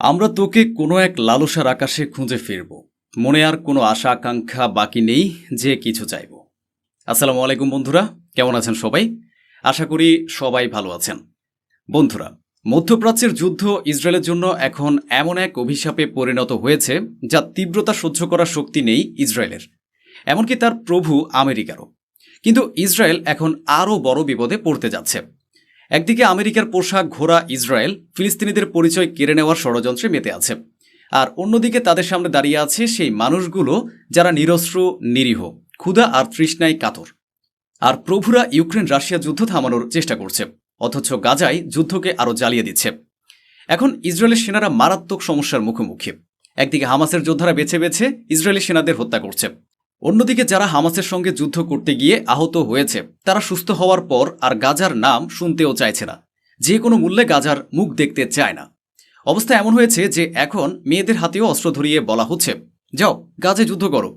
আমরা তোকে কোনো এক লালসার আকাশে খুঁজে ফিরব। মনে আর কোনো আশা আকাঙ্ক্ষা বাকি নেই যে কিছু চাইব। আসসালামু আলাইকুম বন্ধুরা, কেমন আছেন সবাই? আশা করি সবাই ভালো আছেন। বন্ধুরা, মধ্যপ্রাচ্যের যুদ্ধ ইসরায়েলের জন্য এখন এমন এক অভিশাপে পরিণত হয়েছে যা তীব্রতা সহ্য করার শক্তি নেই ইসরায়েলের। এমনকি তার প্রভু আমেরিকারও। কিন্তু ইসরায়েল এখন আরও বড় বিপদে পড়তে যাচ্ছে। একদিকে আমেরিকার পোশাক ঘোড়া ইসরায়েল, ফিলিস্তিনিদের পরিচয় কেড়ে নেওয়ার ষড়যন্ত্রে মেতে আছে। আর অন্যদিকে তাদের সামনে দাঁড়িয়ে আছে সেই মানুষগুলো যারা নিরস্ত্র, নিরীহ, ক্ষুধা আর তৃষ্ণায় কাতর। আর প্রভুরা ইউক্রেন রাশিয়া যুদ্ধ থামানোর চেষ্টা করছে, অথচ গাজায় যুদ্ধকে আরও জ্বালিয়ে দিচ্ছে। এখন ইসরায়েলের সেনারা মারাত্মক সমস্যার মুখোমুখি। একদিকে হামাসের যোদ্ধারা বেছে বেছে ইসরায়েলি সেনাদের হত্যা করছে। অন্যদিকে যারা হামাসের সঙ্গে যুদ্ধ করতে গিয়ে আহত হয়েছে, তারা সুস্থ হওয়ার পর আর গাজার নাম শুনতেও চাইছে না। যে কোনো মূল্যে গাজার মুখ দেখতে চায় না। অবস্থা এমন হয়েছে যে এখন মেয়েদের হাতেও অস্ত্র ধরিয়ে বলা হচ্ছে, যাও, গাজে যুদ্ধ করো।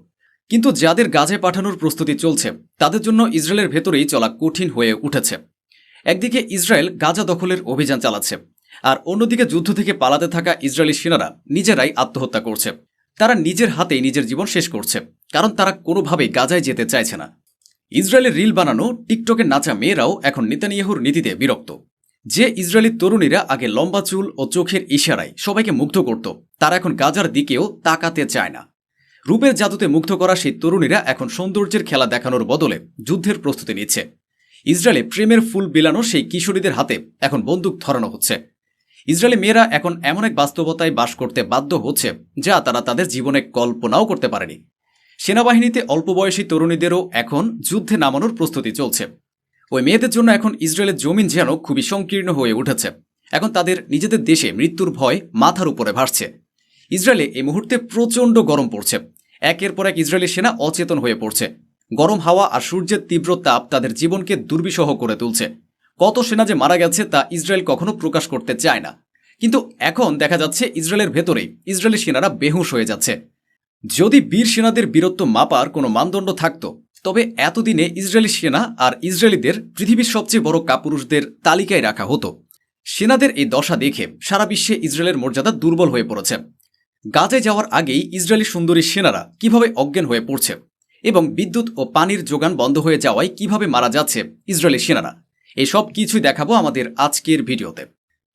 কিন্তু যাদের গাজে পাঠানোর প্রস্তুতি চলছে, তাদের জন্য ইসরায়েলের ভেতরেই চলা কঠিন হয়ে উঠেছে। একদিকে ইসরায়েল গাজা দখলের অভিযান চালাচ্ছে, আর অন্যদিকে যুদ্ধ থেকে পালাতে থাকা ইসরায়েলি সেনারা নিজেরাই আত্মহত্যা করছে। তারা নিজের হাতেই নিজের জীবন শেষ করছে, কারণ তারা কোনোভাবেই গাজায় যেতে চাইছে না। ইসরায়েলের রিল বানানো টিকটকে নাচা মেয়েরাও এখন নেতানিয়াহুর নীতিতে বিরক্ত। যে ইসরায়েলি তরুণীরা আগে লম্বা চুল ও চোখের ইশারায় সবাইকে মুগ্ধ করত, তারা এখন গাজার দিকেও তাকাতে চায় না। রূপের জাদুতে মুগ্ধ করা সেই তরুণীরা এখন সৌন্দর্যের খেলা দেখানোর বদলে যুদ্ধের প্রস্তুতি নিচ্ছে। ইসরায়েলে প্রেমের ফুল বিলানো সেই কিশোরীদের হাতে এখন বন্দুক ধরানো হচ্ছে। ইসরায়েলি মেয়েরা এখন এমন এক বাস্তবতায় বাস করতে বাধ্য হচ্ছে, যা তারা তাদের জীবনে কল্পনাও করতে পারেনি। সেনাবাহিনীতে অল্প বয়সী তরুণীদেরও এখন যুদ্ধে নামানোর প্রস্তুতি চলছে। ওই মেয়েদের জন্য এখন ইসরায়েলের জমিন যেন খুবই সংকীর্ণ হয়ে উঠেছে। এখন তাদের নিজেদের দেশে মৃত্যুর ভয় মাথার উপরে ভাসছে। ইসরায়েলে এই মুহূর্তে প্রচণ্ড গরম পড়ছে। একের পর এক ইসরায়েলি সেনা অচেতন হয়ে পড়ছে। গরম হাওয়া আর সূর্যের তীব্র তাপ তাদের জীবনকে দুর্বিষহ করে তুলছে। কত সেনা যে মারা গেছে তা ইসরায়েল কখনো প্রকাশ করতে চায় না। কিন্তু এখন দেখা যাচ্ছে ইসরায়েলের ভেতরে ইসরায়েলি সেনারা বেহুশ হয়ে যাচ্ছে। যদি বীর সেনাদের বীরত্ব মাপার কোনো মানদণ্ড থাকত, তবে এতদিনে ইসরায়েলি সেনা আর ইসরায়েলিদের পৃথিবীর সবচেয়ে বড় কাপুরুষদের তালিকায় রাখা হতো। সেনাদের এই দশা দেখে সারা বিশ্বে ইসরায়েলের মর্যাদা দুর্বল হয়ে পড়েছে। গাজায় যাওয়ার আগেই ইসরায়েলি সুন্দরী সেনারা কীভাবে অজ্ঞান হয়ে পড়ছে এবং বিদ্যুৎ ও পানির যোগান বন্ধ হয়ে যাওয়ায় কীভাবে মারা যাচ্ছে ইসরায়েলি সেনারা এসব কিছুই দেখাবো আমাদের আজকের ভিডিওতে।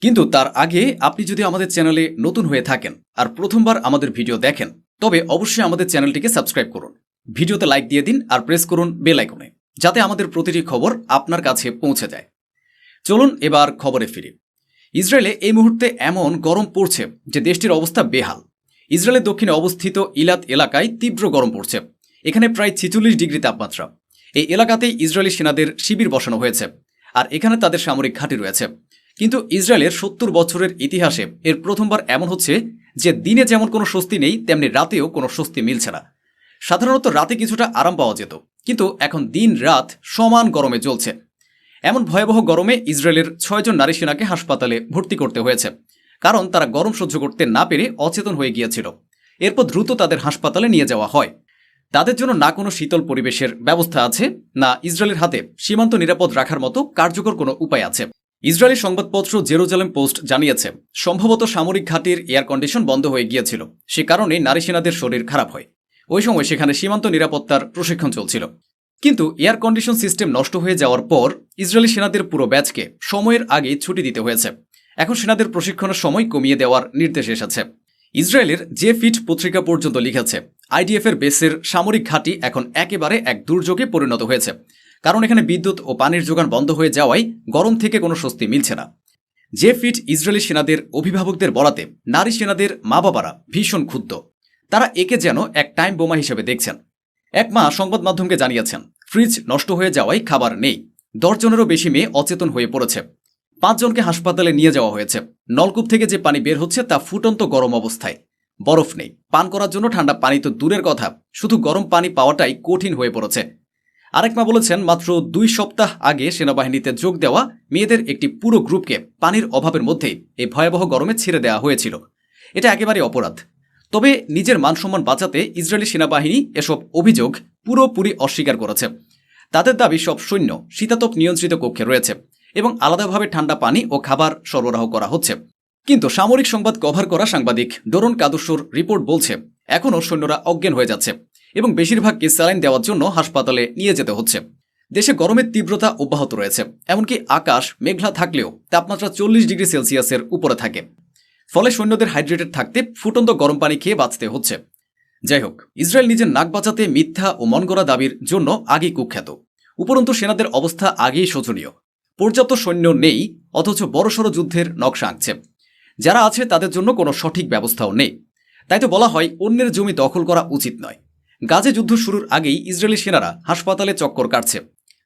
কিন্তু তার আগে আপনি যদি আমাদের চ্যানেলে নতুন হয়ে থাকেন আর প্রথমবার আমাদের ভিডিও দেখেন, তবে অবশ্যই আমাদের চ্যানেলটিকে সাবস্ক্রাইব করুন। ভিডিওতে লাইক দিয়ে দিন আর প্রেস করুন বেল আইকনে, যাতে আমাদের প্রতিটি খবর আপনার কাছে পৌঁছে যায়। চলুন এবার খবরে ফিরি। ইসরায়েলে এই মুহূর্তে এমন গরম পড়ছে যে দেশটির অবস্থা বেহাল। ইসরায়েলের দক্ষিণে অবস্থিত ইলাত এলাকায় তীব্র গরম পড়ছে। এখানে প্রায় ছিচল্লিশ ডিগ্রি তাপমাত্রা। এই এলাকাতেই ইসরায়েলি সেনাদের শিবির বসানো হয়েছে। আর এখানে তাদের সামরিক ঘাঁটি রয়েছে। কিন্তু ইসরায়েলের সত্তর বছরের ইতিহাসে এর প্রথমবার এমন হচ্ছে যে দিনে যেমন কোনো স্বস্তি নেই, তেমনি রাতেও কোনো স্বস্তি মিলছে না। সাধারণত রাতে কিছুটা আরাম পাওয়া যেত, কিন্তু এখন দিন রাত সমান গরমে চলছে এমন ভয়াবহ গরমে ইসরায়েলের ছয়জন নারী সেনাকে হাসপাতালে ভর্তি করতে হয়েছে, কারণ তারা গরম সহ্য করতে না পেরে অচেতন হয়ে গিয়েছিল। এরপর দ্রুত তাদের হাসপাতালে নিয়ে যাওয়া হয়। তাদের জন্য না কোনো শীতল পরিবেশের ব্যবস্থা আছে, না ইসরায়েলের হাতে সীমান্ত নিরাপদ রাখার মতো কার্যকর কোনো উপায় আছে। ইসরায়েলি সংবাদপত্র জেরুজালেম পোস্ট জানিয়েছে, সম্ভবত সামরিক ঘাটির এয়ার কন্ডিশন বন্ধ হয়ে গিয়েছিল। সে কারণে নারী সেনাদের শরীর খারাপ হয়। ওই সময় সেখানে সীমান্ত নিরাপত্তার প্রশিক্ষণ চলছিল। কিন্তু এয়ার কন্ডিশন সিস্টেম নষ্ট হয়ে যাওয়ার পর ইসরায়েলি সেনাদের পুরো ব্যাচকে সময়ের আগে ছুটি দিতে হয়েছে। এখন সেনাদের প্রশিক্ষণের সময় কমিয়ে দেওয়ার নির্দেশ এসেছে। ইসরায়েলের যে ফিট পত্রিকা পর্যন্ত লিখেছে আইডিএফ এর বেসের সামরিক ঘাঁটি এখন একেবারে এক দুর্যোগে পরিণত হয়েছে। কারণ এখানে বিদ্যুৎ ও পানির যোগান বন্ধ হয়ে যাওয়ায় গরম থেকে কোনো স্বস্তি মিলছে না। যে ফিট ইসরায়েলি সেনাদের অভিভাবকদের বলাতে নারী সেনাদের মা বাবারা ভীষণ ক্ষুব্ধ। তারা একে যেন এক টাইম বোমা হিসেবে দেখছেন। এক মা সংবাদ মাধ্যমকে জানিয়েছেন, ফ্রিজ নষ্ট হয়ে যাওয়ায় খাবার নেই। দশজনেরও বেশি মেয়ে অচেতন হয়ে পড়েছে। পাঁচজনকে হাসপাতালে নিয়ে যাওয়া হয়েছে। নলকূপ থেকে যে পানি বের হচ্ছে তা ফুটন্ত গরম অবস্থায়। বরফ নেই। পান করার জন্য ঠান্ডা পানি তো দূরের কথা। শুধু গরম পানি পাওয়াটাই কঠিন হয়ে পড়েছে। আরেক মা বলেছেন, মাত্র দুই সপ্তাহ আগে সেনাবাহিনীতে যোগ দেওয়া মেয়েদের একটি পুরো গ্রুপকে পানির অভাবের মধ্যেই এই ভয়াবহ গরমে ছেড়ে দেওয়া হয়েছিল। এটা একেবারে অপরাধ। তবে নিজের মানসম্মান বাঁচাতে ইসরায়েলি সেনাবাহিনী এসব অভিযোগ পুরোপুরি অস্বীকার করেছে। তাদের দাবি সব সৈন্য শীতাতপ নিয়ন্ত্রিত কক্ষে রয়েছে এবং আলাদাভাবে ঠান্ডা পানি ও খাবার সরবরাহ করা হচ্ছে। কিন্তু সামরিক সংবাদ কভার করা সাংবাদিক ডোরন কাদুসোর রিপোর্ট বলছে, এখনও সৈন্যরা অজ্ঞান হয়ে যাচ্ছে এবং বেশিরভাগকে স্যালাইন দেওয়ার জন্য হাসপাতালে নিয়ে যেতে হচ্ছে। দেশে গরমের তীব্রতা অব্যাহত রয়েছে, এমনকি আকাশ মেঘলা থাকলেও তাপমাত্রা চল্লিশ ডিগ্রি সেলসিয়াসের উপরে থাকে। ফলে সৈন্যদের হাইড্রেটেড থাকতে ফুটন্ত গরম পানি খেয়ে বাঁচতে হচ্ছে। যাই হোক, ইসরায়েল নিজের নাক বাঁচাতে মিথ্যা ও মনগড়া দাবির জন্য আগেই কুখ্যাত। উপরন্তু সেনাদের অবস্থা আগেই শোচনীয়। পর্যাপ্ত সৈন্য নেই, অথচ বড়সড় যুদ্ধের নকশা আঁকছে। যারা আছে তাদের জন্য কোনো সঠিক ব্যবস্থাও নেই। তাই তো বলা হয়, অন্যের জমি দখল করা উচিত নয়। গাজে যুদ্ধ শুরুর আগেই ইসরায়েলি সেনারা হাসপাতালে চক্কর কাটছে।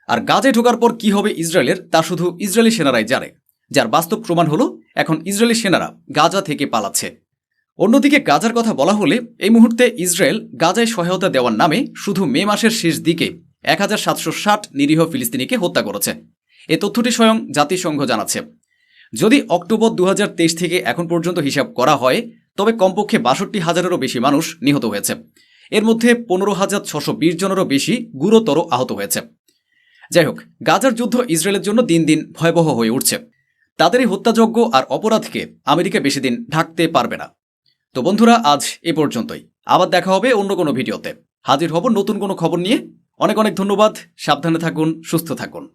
আর গাজে ঢোকার পর কি হবে ইসরায়েলের, তা শুধু ইসরায়েলি সেনারাই জানে। যার বাস্তব প্রমাণ হলো, এখন ইসরায়েলি সেনারা গাজা থেকে পালাচ্ছে। অন্যদিকে গাজার কথা বলা হলে, এই মুহূর্তে ইসরায়েল গাজায় সহায়তা দেওয়ার নামে শুধু মে মাসের শেষ দিকে এক হাজার সাতশো ষাট নিরীহ ফিলিস্তিনিকে হত্যা করেছে। এ তথ্যটি স্বয়ং জাতিসংঘ জানাচ্ছে। যদি অক্টোবর দু হাজার তেইশ থেকে এখন পর্যন্ত হিসাব করা হয়, তবে কমপক্ষে বাষট্টি হাজারেরও বেশি মানুষ নিহত হয়েছে। এর মধ্যে পনেরো হাজার ছশো বিশ জনেরও বেশি গুরুতর আহত হয়েছে। যাই হোক, গাজার যুদ্ধ ইসরায়েলের জন্য দিন দিন ভয়াবহ হয়ে উঠছে। তাদের এই হত্যাযজ্ঞ আর অপরাধকে আমেরিকা বেশি দিন ঢাকতে পারবে না। তো বন্ধুরা, আজ এ পর্যন্তই। আবার দেখা হবে অন্য কোনো ভিডিওতে। হাজির হব নতুন কোনো খবর নিয়ে। অনেক অনেক ধন্যবাদ। সাবধানে থাকুন, সুস্থ থাকুন।